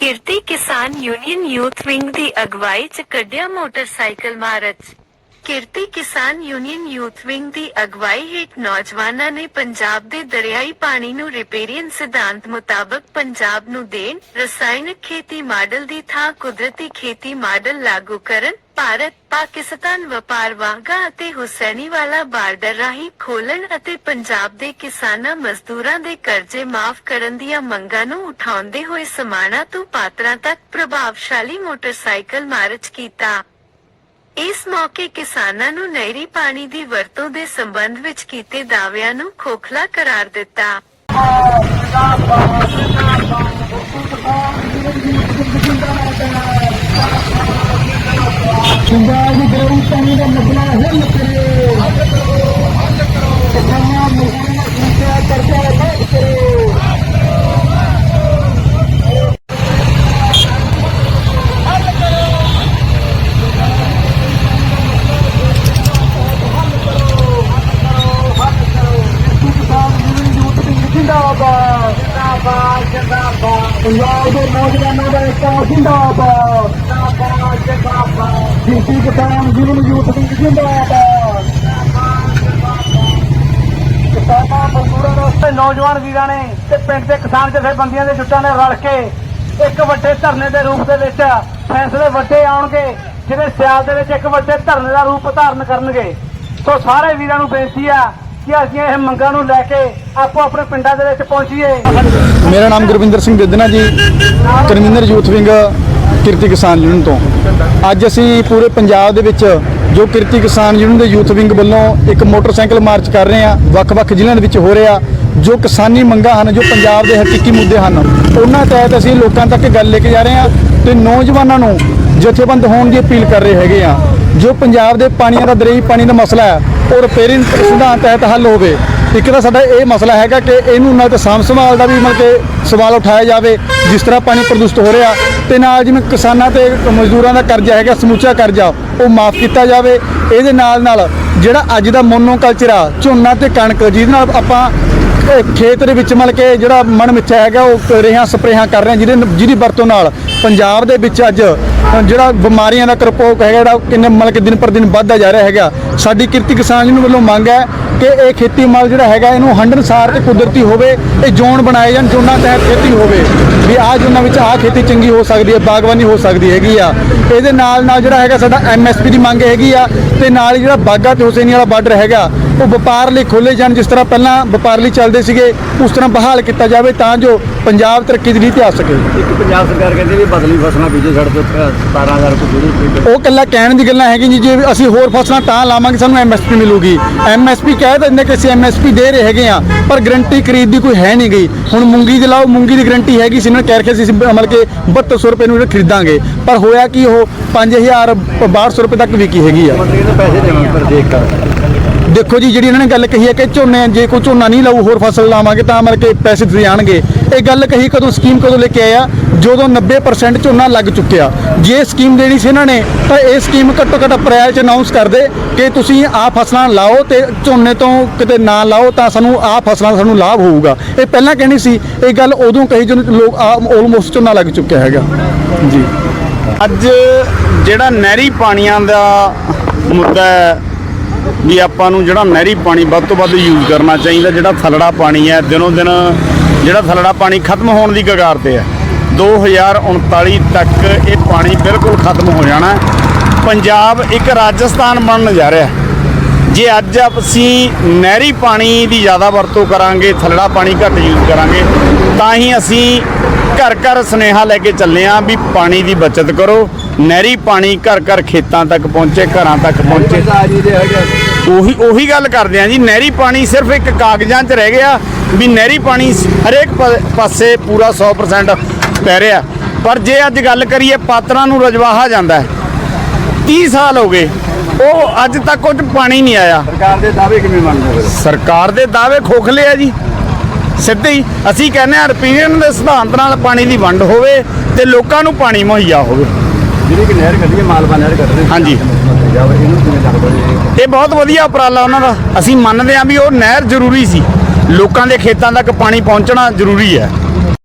Kirti Kisan union youth wing ਦੀ ਅਗਵਾਈ 'ਚ ਕੱਢਿਆ motorcycle March. Kirti Kisan union youth wing ਦੀ ਅਗਵਾਈ ਹੇਠ ਨੌਜਵਾਨਾਂ ਨੇ ਪੰਜਾਬ ਦੇ ਦਰਿਆਈ ਪਾਣੀ ਨੂੰ ਰਿਪੇਰੀਅਨ ਸਿਧਾਂਤ ਮੁਤਾਬਕ ਪੰਜਾਬ ਨੂੰ ਦੇਣ ਰਸਾਇਣਕ ਖੇਤੀ ਮਾਡਲ ਦੀ ਥਾਂ ਕੁਦਰਤੀ ਖੇਤੀ ਮਾਡਲ ਲਾਗੂ ਕਰਨ, ਭਾਰਤ, ਪਾਕਿਸਤਾਨ ਵਪਾਰ ਵਾਗਾ ਅਤੇ ਹੁਸੈਨੀ ਵਾਲਾ ਬਾਰਡਰ ਰਾਹੀਂ ਖੋਲਣ ਅਤੇ ਪੰਜਾਬ ਦੇ ਕਿਸਾਨਾਂ ਮਜ਼ਦੂਰਾਂ ਦੇ ਕਰਜ਼ੇ ਮਾਫ ਕਰਨ ਦੀਆਂ ਮੰਗਾਂ ਨੂੰ ਉਠਾਉਂਦੇ ਹੋਏ ਸਮਾਣਾ ਤੋਂ ਪਾਤਰਾਂ ਤੱਕ ਪ੍ਰਭਾਵਸ਼ਾਲੀ ਮੋਟਰਸਾਈਕਲ ਮਾਰਚ ਕੀਤਾ। ਇਸ ਮੌਕੇ ਕਿਸਾਨਾਂ ਨੂੰ ਨਹਿਰੀ ਪਾਣੀ ਦੀ ਵਰਤੋਂ ਦੇ ਸੰਬੰਧ ਵਿੱਚ ਕੀਤੇ ਦਾਅਵਿਆਂ ਨੂੰ ਖੋਖਲਾ ਕਰਾਰ ਦਿੱਤਾ। ਪੰਜਾਬ ਦੀ ਗਰੀਬ ਪਾਣੀ ਦਾ ਮਸਲਾ ਜਿੰਦਾਬਾਦ ਜਿੰਦਾਬਾਦ ਜਿੰਦਾਬਾਦ। ਪੰਜਾਬ ਦੇ ਨੌਜਵਾਨਾਂ ਦਾ ਇੱਕ ਜਿੰਦਾਬਾਦ ਜਿੰਦਾਬਾਦ ਜਿੰਦਾਬਾਦ। ਜਿੰਦੀ ਕਿਸਾਨ ਜੀਵਨ ਯੂਥ ਦੀ ਜਿੰਦਾਬਾਦ। ਕਿਸਾਨਾਂ, ਮਜ਼ਦੂਰਾਂ ਵਾਸਤੇ ਨੌਜਵਾਨ ਵੀਰਾਂ ਨੇ ਤੇ ਪਿੰਡ ਦੇ ਕਿਸਾਨ ਜਥੇਬੰਦੀਆਂ ਦੇ ਜੁੱਟਾਂ ਨੇ ਰਲ ਕੇ ਇੱਕ ਵੱਡੇ ਧਰਨੇ ਦੇ ਰੂਪ ਦੇ ਵਿੱਚ ਫੈਸਲੇ ਵੱਡੇ ਆਉਣਗੇ ਜਿਹੜੇ ਸਿਆਲ ਦੇ ਵਿੱਚ ਇੱਕ ਵੱਡੇ ਧਰਨੇ ਦਾ ਰੂਪ ਧਾਰਨ ਕਰਨਗੇ। ਸੋ ਸਾਰੇ ਵੀਰਾਂ ਨੂੰ ਬੇਨਤੀ ਆ ਕਿ ਅਸੀਂ ਇਹ ਮੰਗਾਂ ਨੂੰ ਲੈ ਕੇ ਆਪੋ ਆਪਣੇ ਪਿੰਡਾਂ ਦੇ ਵਿੱਚ ਪਹੁੰਚੀਏ। ਮੇਰਾ ਨਾਮ ਗੁਰਵਿੰਦਰ ਸਿੰਘ ਦੇਦਨਾ ਜੀ convener youth wing, Kirti Kisan union ਤੋਂ। ਅੱਜ ਅਸੀਂ ਪੂਰੇ ਪੰਜਾਬ ਦੇ ਵਿੱਚ ਜੋ ਕਿਰਤੀ ਕਿਸਾਨ ਯੂਨੀਅਨ ਦੇ ਯੂਥ ਵਿੰਗ ਵੱਲੋਂ ਇੱਕ ਮੋਟਰਸਾਈਕਲ ਮਾਰਚ ਕਰ ਰਹੇ ਹਾਂ, ਵੱਖ-ਵੱਖ ਜ਼ਿਲ੍ਹਿਆਂ ਦੇ ਵਿੱਚ ਹੋ ਰਿਹਾ, ਜੋ ਕਿਸਾਨੀ ਮੰਗਾਂ ਹਨ, ਜੋ ਪੰਜਾਬ ਦੇ ਹਕੀਕੀ ਮੁੱਦੇ ਹਨ, ਉਹਨਾਂ ਤਹਿਤ ਅਸੀਂ ਲੋਕਾਂ ਤੱਕ ਗੱਲ ਲੈ ਕੇ ਜਾ ਰਹੇ ਹਾਂ ਤੇ ਨੌਜਵਾਨਾਂ ਨੂੰ ਜਥੇਬੰਦ ਹੋਣ ਦੀ ਅਪੀਲ ਕਰ ਰਹੇ ਹੈਗੇ ਆ ਜੋ ਪੰਜਾਬ ਦੇ ਪਾਣੀਆਂ ਦਾ ਦਰਿਆਈ ਪਾਣੀ ਦਾ ਮਸਲਾ ਹੈ, ਉਹ ਰਿਪੇਰਿੰਗ ਸਿਧਾਂਤ ਤਹਿਤ ਹੱਲ ਹੋਵੇ। ਇੱਕ ਤਾਂ ਸਾਡਾ ਇਹ ਮਸਲਾ ਹੈਗਾ ਕਿ ਇਹਨੂੰ ਨਾਲ ਤਾਂ ਸਾਂਭ ਸੰਭਾਲ ਦਾ ਵੀ ਮਤਲਬ ਕਿ ਸਵਾਲ ਉਠਾਇਆ ਜਾਵੇ, ਜਿਸ ਤਰ੍ਹਾਂ ਪਾਣੀ ਪ੍ਰਦੂਸ਼ਿਤ ਹੋ ਰਿਹਾ, ਤੇ ਨਾਲ ਜਿਵੇਂ ਕਿਸਾਨਾਂ ਤੇ ਮਜ਼ਦੂਰਾਂ ਦਾ ਕਰਜ਼ਾ ਹੈਗਾ, ਸਮੁੱਚਾ ਕਰਜ਼ਾ, ਉਹ ਮਾਫ ਕੀਤਾ ਜਾਵੇ। ਇਹਦੇ ਨਾਲ ਨਾਲ ਜਿਹੜਾ ਅੱਜ ਦਾ ਮੋਨੋਕਲਚਰ ਆ, ਝੋਨਾ ਤੇ ਕਣਕ, ਜਿਹਦੇ ਨਾਲ ਆਪਾਂ ਖੇਤ ਦੇ ਵਿੱਚ ਮਤਲਬ ਕਿ ਜਿਹੜਾ ਮਨ ਮਿੱਥਿਆ ਹੈਗਾ, ਉਹ ਰੇਹਾਂ ਸਪਰੇਹਾਂ ਕਰ ਰਹੇ ਜਿਹਦੇ ਜਿਹਦੀ ਵਰਤੋਂ ਨਾਲ ਪੰਜਾਬ ਦੇ ਵਿੱਚ ਅੱਜ ਜਿਹੜਾ ਬਿਮਾਰੀਆਂ ਦਾ ਕਰਪੋਕ ਹੈਗਾ, ਜਿਹੜਾ ਉਹ ਕਿੰਨੇ ਮਤਲਬ ਕਿ ਦਿਨ ਪਰ ਦਿਨ ਵੱਧਦਾ ਜਾ ਰਿਹਾ ਹੈਗਾ। ਸਾਡੀ ਕਿਰਤੀ ਕਿਸਾਨ ਯੂਨੀਅਨ ਵੱਲੋਂ ਮੰਗ ਹੈ ਕਿ ਇਹ ਖੇਤੀ ਮਾਲ ਜਿਹੜਾ ਹੈਗਾ, ਇਹਨੂੰ ਹੰਡਨਸਾਰ ਤੇ ਕੁਦਰਤੀ ਹੋਵੇ, ਇਹ ਜ਼ੋਨ ਬਣਾਏ ਜਾਣ, ਜ਼ੋਨਾਂ ਤਹਿਤ ਖੇਤੀ ਹੋਵੇ। ਵੀ ਆਹ ਜ਼ੋਨਾਂ ਵਿੱਚ ਆਹ ਖੇਤੀ ਚੰਗੀ ਹੋ ਸਕਦੀ ਹੈ, ਬਾਗਬਾਨੀ ਹੋ ਸਕਦੀ ਹੈਗੀ ਆ। ਇਹਦੇ ਨਾਲ ਨਾਲ ਜਿਹੜਾ ਹੈਗਾ ਸਾਡਾ ਐਮਐਸਪੀ ਦੀ ਮੰਗ ਹੈਗੀ ਆ, ਤੇ ਨਾਲ ਹੀ ਜਿਹੜਾ ਬਾਗਾ ਤੇ ਹੁਸੈਨੀ ਵਾਲਾ ਬਾਰਡਰ ਹੈਗਾ ਉਹ ਵਪਾਰ ਲਈ ਖੋਲੇ ਜਾਣ ਜਿਸ ਤਰ੍ਹਾਂ ਪਹਿਲਾਂ ਵਪਾਰ ਲਈ ਚੱਲਦੇ ਸੀਗੇ ਉਸ ਤਰ੍ਹਾਂ ਬਹਾਲ ਕੀਤਾ ਜਾਵੇ ਤਾਂ ਜੋ ਪੰਜਾਬ ਤਰੱਕੀ ਦੀ ਰੀਤ ਤੇ ਆ ਸਕੇ। ਇੱਕ ਪੰਜਾਬ ਸਰਕਾਰ ਕਹਿੰਦੀ ਵੀ ਬਦਲੀ ਫਸਲਾਂ ਬੀਜੋ ਛੱਡ ਦਿਓ 17000 ਕੋ ਜਿਹੜੀ ਉਹ ਕੱਲਾ ਕਹਿਣ ਦੀ ਗੱਲਾਂ ਹੈਗੀਆਂ ਜੀ ਜੇ ਅਸੀਂ ਹੋਰ ਫਸਲਾਂ ਤਾਂ ਲਾਵਾਂਗੇ ਸਾਨੂੰ ਐਮਐਸਪੀ ਮਿਲੂਗੀ। ਐਮਐਸਪੀ ਕਹਿ ਦਿੰਦੇ ਕਿ ਅਸੀਂ ਐਮਐਸਪੀ ਦੇ ਰਹੇ ਹੈਗੇ ਆ ਪਰ ਗਰੰਟੀ ਖਰੀਦ ਦੀ ਕੋਈ ਹੈ ਨਹੀਂ ਗਈ। ਹੁਣ ਮੂੰਗੀ ਦੀ ਲਾਓ ਮੂੰਗੀ ਦੀ ਗਰੰਟੀ ਹੈਗੀ ਸੀ ਇਹਨਾਂ ਨੇ ਕਹਿ ਰੱਖਿਆ ਸੀ ਅਸੀਂ ਮਤਲਬ ਕਿ 7200 ਰੁਪਏ ਨੂੰ ਖਰੀਦਾਂਗੇ। ਪਰ ਹੋਇਆ ਕਿ ਉਹ 5000 1200 ਰੁਪਏ ਤੱਕ ਵਿਕੀ ਹੈਗੀ ਆ। ਮੰਤਰੀ ਨੂੰ ਪੈਸੇ ਦੇਵਾਂਗੇ ਪਰ ਦੇਖ ਕਰ ਦੇਖੋ ਜੀ, ਜਿਹੜੀ ਇਹਨਾਂ ਨੇ ਗੱਲ ਕਹੀ ਹੈ ਕਿ ਝੋਨੇ ਜੇ ਕੋਈ ਝੋਨਾ ਨਹੀਂ ਲਾਊ, ਹੋਰ ਫਸਲ ਲਾਵਾਂਗੇ ਤਾਂ ਮਤਲਬ ਕਿ ਪੈਸੇ ਦਿੱਤੇ ਜਾਣਗੇ ਇਹ ਗੱਲ ਕਹੀ ਕਦੋਂ ਸਕੀਮ ਕਦੋਂ ਲੈ ਕੇ ਆਇਆ ਜਦੋਂ 90% ਝੋਨਾ ਲੱਗ ਚੁੱਕਿਆ। ਜੇ ਸਕੀਮ ਦੇਣੀ ਸੀ ਇਹਨਾਂ ਨੇ, ਤਾਂ ਇਹ ਸਕੀਮ ਘੱਟੋ ਘੱਟ ਅਪ੍ਰੈਲ ਚ ਅਨਾਉਂਸ ਕਰ ਦੇ ਕਿ ਤੁਸੀਂ ਆਹ ਫਸਲਾਂ ਲਾਓ ਤੇ ਝੋਨੇ ਤੋਂ ਕਿਤੇ ਨਾ ਲਾਓ ਤਾਂ ਸਾਨੂੰ ਆਹ ਫਸਲਾਂ ਦਾ ਸਾਨੂੰ ਲਾਭ ਹੋਊਗਾ। ਇਹ ਪਹਿਲਾਂ ਕਹਿਣੀ ਸੀ, ਇਹ ਗੱਲ ਉਦੋਂ ਕਹੀ ਜਦੋਂ ਲੋਕ ਆਲਮੋਸਟ ਝੋਨਾ ਲੱਗ ਚੁੱਕਿਆ ਹੈਗਾ। ਜੀ। ਅੱਜ ਜਿਹੜਾ ਨਹਿਰੀ ਪਾਣੀਆਂ ਦਾ ਮੁੱਦਾ ਹੈ ਵੀ ਆਪਾਂ ਨੂੰ ਜਿਹੜਾ ਨਹਿਰੀ ਪਾਣੀ ਵੱਧ ਤੋਂ ਵੱਧ ਯੂਜ਼ ਕਰਨਾ ਚਾਹੀਦਾ, ਜਿਹੜਾ ਥਲੜਾ ਪਾਣੀ ਹੈ, ਦਿਨੋਂ ਦਿਨ ਜਿਹੜਾ ਥਲੜਾ ਪਾਣੀ ਖਤਮ ਹੋਣ ਦੀ ਕਗਾਰ ਤੇ ਹੈ। 2039 ਤੱਕ ਇਹ ਪਾਣੀ ਬਿਲਕੁਲ ਖਤਮ ਹੋ ਜਾਣਾ ਪੰਜਾਬ ਇੱਕ ਰਾਜਸਥਾਨ ਬਣਨ ਜਾ ਰਿਹਾ ਜੇ ਅੱਜ ਅਸੀਂ ਨਹਿਰੀ ਪਾਣੀ ਦੀ ਜ਼ਿਆਦਾ ਵਰਤੋਂ ਕਰਾਂਗੇ, ਥਲੜਾ ਪਾਣੀ ਘੱਟ ਯੂਜ਼ ਕਰਾਂਗੇ, ਤਾਂ ਹੀ ਅਸੀਂ ਘਰ ਘਰ ਸੁਨੇਹਾ ਲੈ ਕੇ ਚੱਲੇ ਆਂ ਵੀ ਪਾਣੀ ਦੀ ਬਚਤ ਕਰੋ। ਨਹਿਰੀ ਪਾਣੀ ਘਰ ਘਰ ਖੇਤਾਂ ਤੱਕ ਪਹੁੰਚੇ, ਘਰਾਂ ਤੱਕ ਪਹੁੰਚੇ। ਉਹੀ ਉਹੀ ਗੱਲ ਕਰਦੇ ਆਂ ਜੀ ਨਹਿਰੀ ਪਾਣੀ ਸਿਰਫ ਇੱਕ ਕਾਗਜ਼ਾਂ 'ਚ ਰਹਿ ਗਿਆ ਵੀ ਨਹਿਰੀ ਪਾਣੀ ਹਰੇਕ ਪਾਸੇ ਪੂਰਾ 100% ਪੈ ਰਿਹਾ। ਪਰ ਜੇ ਅੱਜ ਗੱਲ ਕਰੀਏ ਪਾਤਰਾਂ ਨੂੰ ਰਜਵਾਹਾ ਜਾਂਦਾ ਹੈ 30 ਸਾਲ ਹੋ ਗਏ ਉਹ ਅੱਜ ਤੱਕ 'ਚ ਪਾਣੀ ਨਹੀਂ ਆਇਆ। ਸਰਕਾਰ ਦੇ ਦਾਅਵੇ ਕਿਵੇਂ ਮੰਨਦੇ ਹੋ ਸਰਕਾਰ ਦੇ ਦਾਅਵੇ ਖੋਖਲੇ ਆ ਜੀ। ਸਿੱਧੇ ਹੀ ਅਸੀਂ ਕਹਿੰਦੇ ਆ ਰਿਪੀਰੀਅਨ ਦੇ ਸਿਧਾਂਤ ਨਾਲ ਪਾਣੀ ਦੀ ਵੰਡ ਹੋਵੇ ਤੇ ਲੋਕਾਂ ਨੂੰ ਪਾਣੀ ਮੁਹੱਈਆ ਹੋਵੇ। ਜਿਹੜੀ ਕਿ ਨਹਿਰ ਕੱਢੀ ਹੈ ਮਾਲਵਾ ਨਹਿਰ ਕੱਢ ਰਹੀ ਹਾਂਜੀ। ਜਾਵੇ ਇਹਨੂੰ ਕਿਵੇਂ ਲੱਗਦਾ ਜੀ ਇਹ ਬਹੁਤ ਵਧੀਆ ਉਪਰਾਲਾ ਉਹਨਾਂ ਦਾ। ਅਸੀਂ ਮੰਨਦੇ ਹਾਂ ਵੀ ਉਹ ਨਹਿਰ ਜ਼ਰੂਰੀ ਸੀ। ਲੋਕਾਂ ਦੇ ਖੇਤਾਂ ਤੱਕ ਪਾਣੀ ਪਹੁੰਚਣਾ ਜ਼ਰੂਰੀ ਹੈ।